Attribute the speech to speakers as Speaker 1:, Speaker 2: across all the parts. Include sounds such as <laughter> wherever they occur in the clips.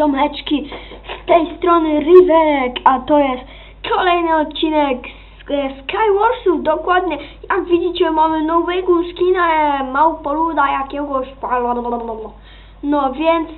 Speaker 1: ziomeczki, z tej strony Rywek, a to jest kolejny odcinek z e, Skywarsów, dokładnie, jak widzicie mamy nowego skina małpoluda jakiegoś, no więc,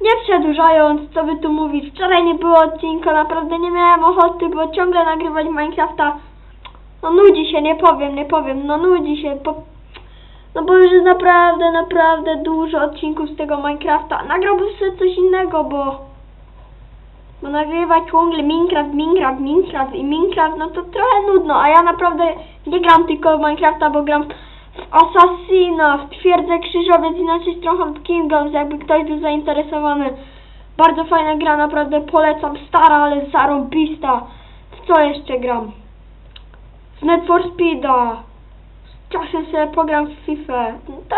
Speaker 1: nie przedłużając, co by tu mówić, wczoraj nie było odcinka, naprawdę nie miałem ochoty, bo ciągle nagrywać Minecrafta, no nudzi się, nie powiem, nie powiem, no nudzi się, po, no bo już jest naprawdę, naprawdę dużo odcinków z tego Minecrafta. Nagrałbym sobie coś innego, bo... Bo nagrywać ciągle Minecraft, Minecraft, Minecraft i Minecraft, no to trochę nudno, a ja naprawdę nie gram tylko w Minecrafta, bo gram w Assassina, w Twierdzę Krzyżowiec i na Stronghold Kingdoms, jakby ktoś był zainteresowany. Bardzo fajna gra, naprawdę polecam, stara, ale zarąbista. W co jeszcze gram? W Need for Speeda. Czasem sobie pogram w FIFA. To,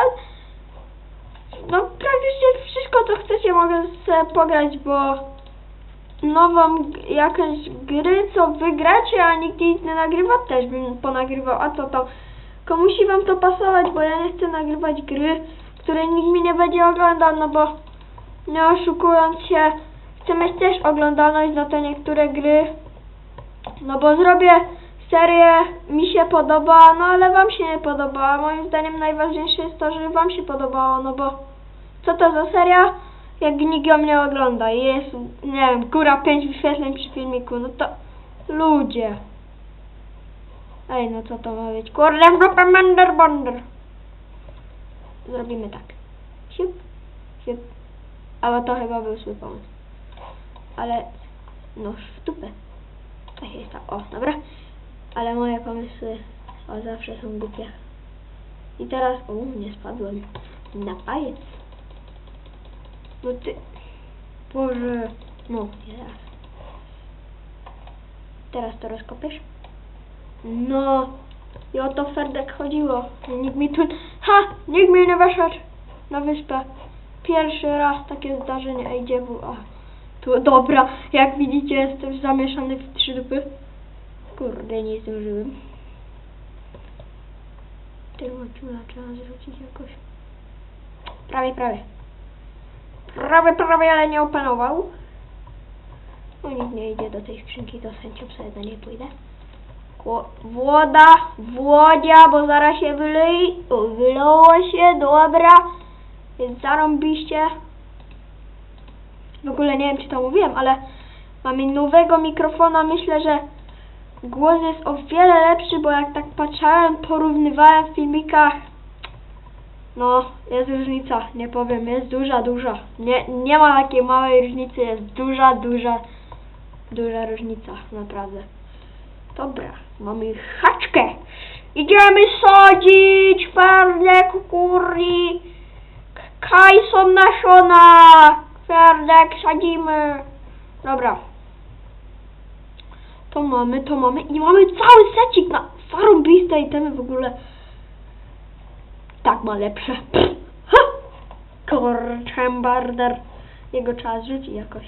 Speaker 1: no praktycznie wszystko co chcecie mogę sobie pograć, bo nową jakąś gry co wygracie, a nikt nic nie nagrywa, też bym ponagrywał, a co to? Komuś wam to pasować, bo ja nie chcę nagrywać gry, której nikt mi nie będzie oglądał, no bo nie oszukując się, chcę mieć też oglądalność na te niektóre gry, no bo zrobię serię, mi się podoba, no ale wam się nie podoba. Moim zdaniem najważniejsze jest to, że wam się podobało, no bo co to za seria, jak nikt ją nie ogląda i jest, nie wiem, góra 5 wyświetleń przy filmiku, no to ludzie. Ej, no co to ma być? Kurde, grupę Mender Bonder. Zrobimy tak. Siup, siup. Ale to chyba był zły pomysł. Ale, no w dupę. To się stało. O, dobra. Ale moje pomysły o zawsze są głupie. I teraz, o, nie spadłem. Na pajec. No ty... Boże... No, teraz. Teraz to rozkopiesz? No... I o to Ferdek chodziło. Nikt mi tu... Ha! Nikt mnie nie weszedł na wyspę. Pierwszy raz takie zdarzenie. Ej, gdzie był? A, tu, dobra. Jak widzicie, jestem zamieszany w trzy dupy. Kurde, nie zdążyłem. Tego ciula trzeba zrzucić jakoś. Prawie, prawie. Prawie, prawie, ale nie opanował. No nikt nie idzie do tej skrzynki, to z sobie do niej pójdę. Kło- Woda, wodzia, bo zaraz się wylei. O, wylało się, dobra. Jest zarąbiście. W ogóle nie wiem, czy to mówiłem, ale mamy nowego mikrofona. Myślę, że głos jest o wiele lepszy, bo jak tak patrzałem, porównywałem w filmikach, no, jest różnica, nie powiem, jest duża, duża. Nie, nie ma takiej małej różnicy, jest duża, duża, duża różnica, naprawdę. Dobra, mamy haczkę. Idziemy sadzić pewne kukury. Kaj są nasiona. Ferdek sadzimy. Dobra. To mamy, to mamy i mamy cały secik na zarąbiste itemy w ogóle. Tak ma lepsze. Kurczę, barder. Jego trzeba zrzucić jakoś.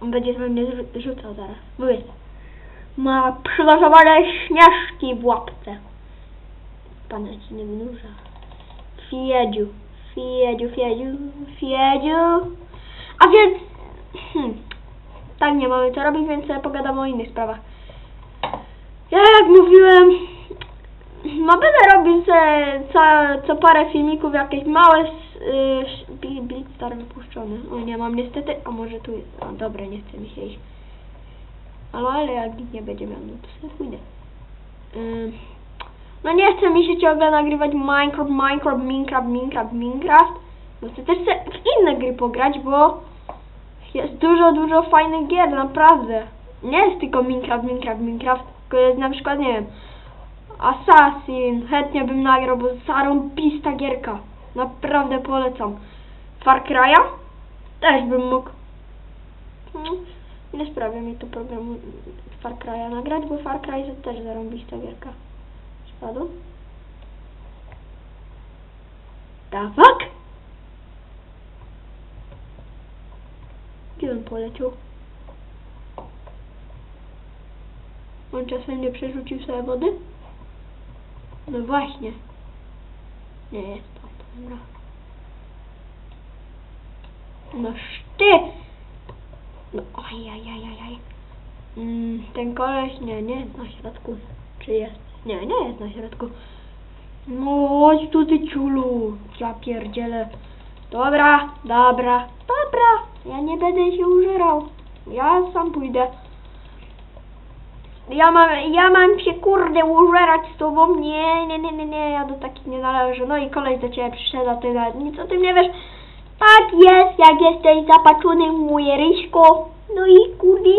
Speaker 1: On będzie we mnie rzucał zaraz. Jest. Ma przygotowane śnieżki w łapce. Pana ci nie wynurza. Fiedziu. Fiedziu, Fiedziu, Fiedziu. A więc... Hmm, tak nie mamy co robić, więc sobie pogadamy o innych sprawach. Ja jak mówiłem, no będę robił se co, co parę filmików, jakieś małe yy, Bli- Blitzstar wypuszczone. O nie mam niestety, a może tu jest, a dobra, nie chce mi się iść. Ale, ale jak nikt nie będzie miał, no to sobie pójdę. No nie chce mi się ciągle nagrywać Minecraft, Minecraft, Minecraft, Minecraft, Minecraft. Bo chcę też w inne gry pograć, bo jest dużo, dużo fajnych gier, naprawdę. Nie jest tylko Minecraft, Minecraft, Minecraft, tylko jest na przykład, nie wiem, Assassin, chętnie bym nagrał, bo zarąbista gierka. Naprawdę polecam. Far Cry'a? Też bym mógł. Hmm, Nie sprawia mi to programu Far Cry'a nagrać, bo Far Cry to też zarąbista gierka. Spadł? Da fuck? Gdzie on poleciał? On czasem nie przerzucił sobie wody? No właśnie. Nie jest to, dobra. No ty! No ojajajajaj. Mm, ten koleś, nie, nie jest na środku. Czy jest? Nie, nie jest na środku. No chodź tu ty ciulu. Ja pierdzielę. Dobra, dobra, dobra. Ja nie będę się użerał. Ja sam pójdę. Ja mam, ja mam się kurde użerać z tobą. Nie, nie, nie, nie, nie, ja do takich nie należę. No i kolej do ciebie przyszedł, a ty nawet nic o tym nie wiesz. Tak jest, jak jesteś zapatrzony w moje ryśko. No i kurdi.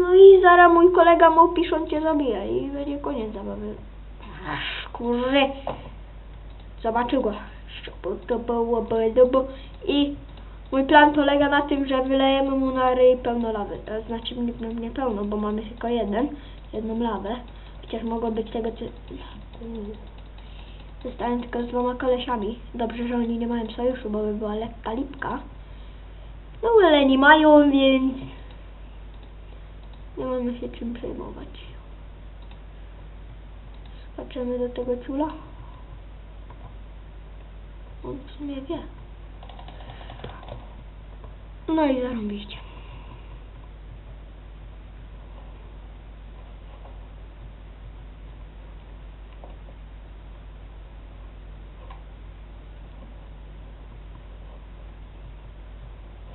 Speaker 1: No i zaraz mój kolega mu piszą cię zabija i będzie koniec zabawy. Ach, kurde. Zobaczył go. I mój plan polega na tym, że wylejemy mu na ryj pełno lawy. To znaczy nie, no, nie pełno, bo mamy tylko jeden, jedną lawę. Chociaż mogło być tego, co... Zostałem tylko z dwoma kolesiami. Dobrze, że oni nie mają sojuszu, bo by była lekka lipka. No ale nie mają, więc... Nie mamy się czym przejmować. Skaczemy do tego ciula. On w sumie wie. No i zarobiście.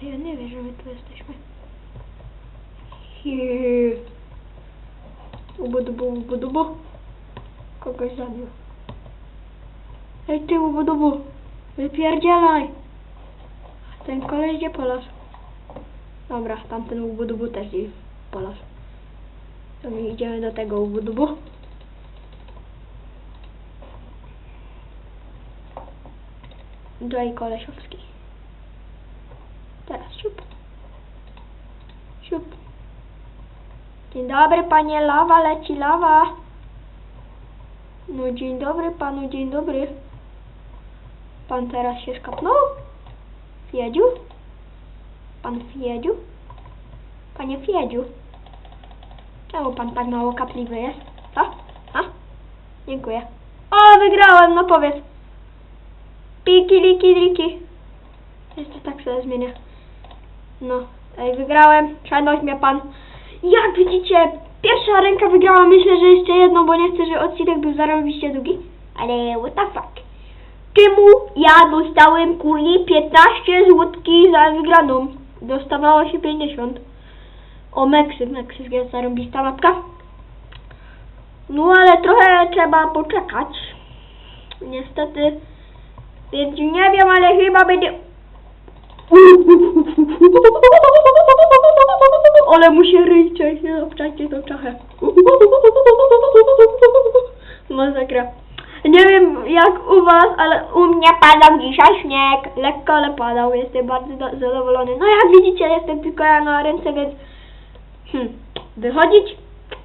Speaker 1: Ja nie wiem, że my tu jesteśmy. Jeee. Ubu dubu, ubu dubu. Kogoś zabił. Ej ty ubu dubu. Wypierdzielaj. Ten koleś idzie po las. Dobra, tamten ubu-dubu też po las. To my idziemy do tego ubu-dubu. Joy Kolesiowski. Teraz siup. Siup. Dzień dobry panie, lawa leci, lawa. No dzień dobry panu, dzień dobry. Pan teraz się skapnął? Fiedziu? Pan Fiedziu? Panie Fiedziu? Czemu pan tak mało kapliwy jest? Co? A? Dziękuję. O, wygrałem, no powiedz. Piki, liki, liki. Jeszcze tak sobie zmienię. No, ej, wygrałem. Szanoś mnie pan. Jak widzicie, pierwsza ręka wygrała. Myślę, że jeszcze jedną, bo nie chcę, żeby odcinek był zarobiście długi. Ale what the fuck. Czemu ja dostałem kuli 15 złotki za wygraną? Dostawało się 50. O, Meksyk, Meksyk jest zarobista mapka. No ale trochę trzeba poczekać. Niestety. Więc nie wiem, ale chyba będzie... Ale mu się ryj nie obczajcie tą czachę. Masakra. Nie wiem jak u was, ale u mnie padał dzisiaj śnieg. Lekko, ale padał. Jestem bardzo do- zadowolony. No jak widzicie, jestem tylko ja na ręce, więc... Hmm, wychodzić?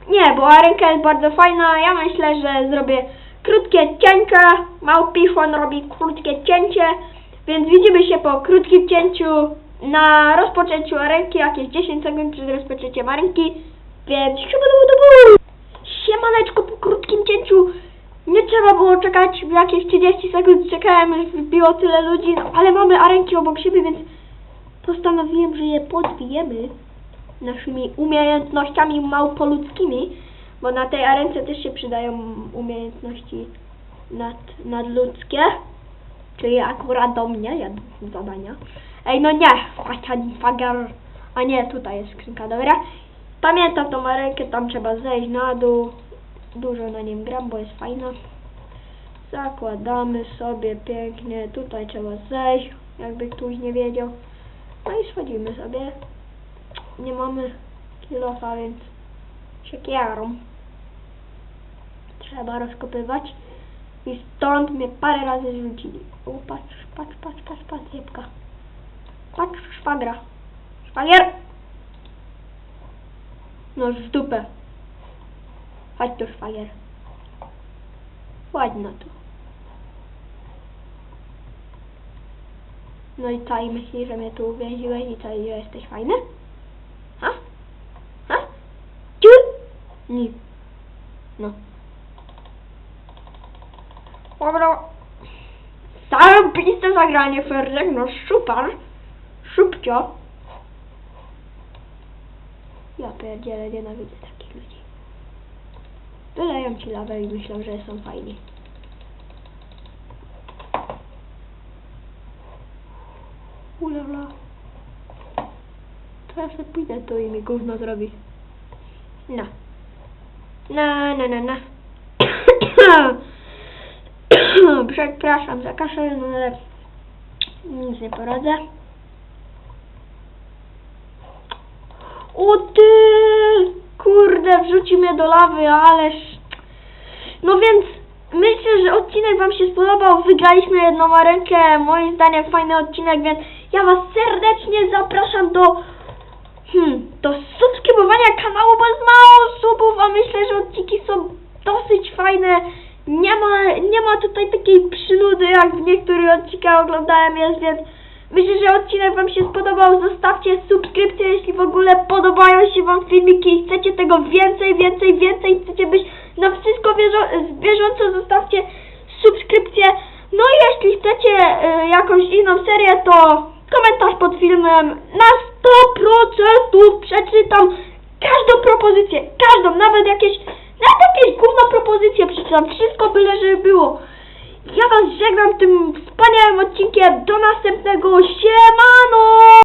Speaker 1: Nie, bo ręka jest bardzo fajna. Ja myślę, że zrobię krótkie cięcie. Małpichon robi krótkie cięcie. Więc widzimy się po krótkim cięciu na rozpoczęciu ręki, jakieś 10 sekund przed rozpoczęciem ręki. Więc szubu Siemaneczko po krótkim cięciu. Nie trzeba było czekać jakieś 30 sekund, czekałem, aż wbiło tyle ludzi, no, ale mamy arenki obok siebie, więc postanowiłem, że je podbijemy naszymi umiejętnościami małpoludzkimi, bo na tej arence też się przydają umiejętności nad, nadludzkie, czyli akurat do mnie, ja zadania. Ej, no nie, Fagar, a nie, tutaj jest skrzynka, dobra. Pamiętam tą arenkę, tam trzeba zejść na dół, dużo na nim gram, bo jest fajna. Zakładamy sobie pięknie, tutaj trzeba zejść, jakby ktoś nie wiedział. No i schodzimy sobie. Nie mamy kilofa, więc siekierą. Trzeba rozkopywać. I stąd mnie parę razy zrzucili. O, patrz, patrz, patrz, patrz, patrz, jebka. Patrz, szwagra. Szwagier! No w dupę. Chodź tu, szwagier. Ładno tu. No i co, i myślisz, że mnie tu uwięziłeś i co, jesteś fajny? Ha? Ha? Ciul? Nie. No. Dobra. Zarobiste zagranie, Ferdek, no super. Szybcio. Ja pierdzielę, nienawidzę takich ludzi. Wyleją ci lawę i myślą, że są fajni. Ulala. To ja sobie pójdę tu i mi gówno zrobi. No. Na, na, na, na. <coughs> Przepraszam za kaszel, no ale nic nie poradzę. O ty! Kurde, wrzuci mnie do lawy, ależ... No więc myślę, że odcinek Wam się spodobał. Wygraliśmy jedną rękę. Moim zdaniem fajny odcinek, więc ja Was serdecznie zapraszam do hmm, do subskrybowania kanału, bo jest mało subów, a myślę, że odcinki są dosyć fajne. Nie ma, nie ma tutaj takiej przynudy, jak w niektórych odcinkach oglądałem jest, więc myślę, że odcinek Wam się spodobał. Zostawcie subskrypcję, jeśli w ogóle podobają się Wam filmiki i chcecie tego więcej, więcej, więcej, chcecie być na wszystko bieżąco, zostawcie subskrypcję. No i jeśli chcecie y, jakąś inną serię, to komentarz pod filmem na 100% przeczytam każdą propozycję, każdą, nawet jakieś, nawet jakieś gówno propozycje przeczytam, wszystko byle żeby było. Ja was żegnam tym wspaniałym odcinkiem, do następnego, siemano!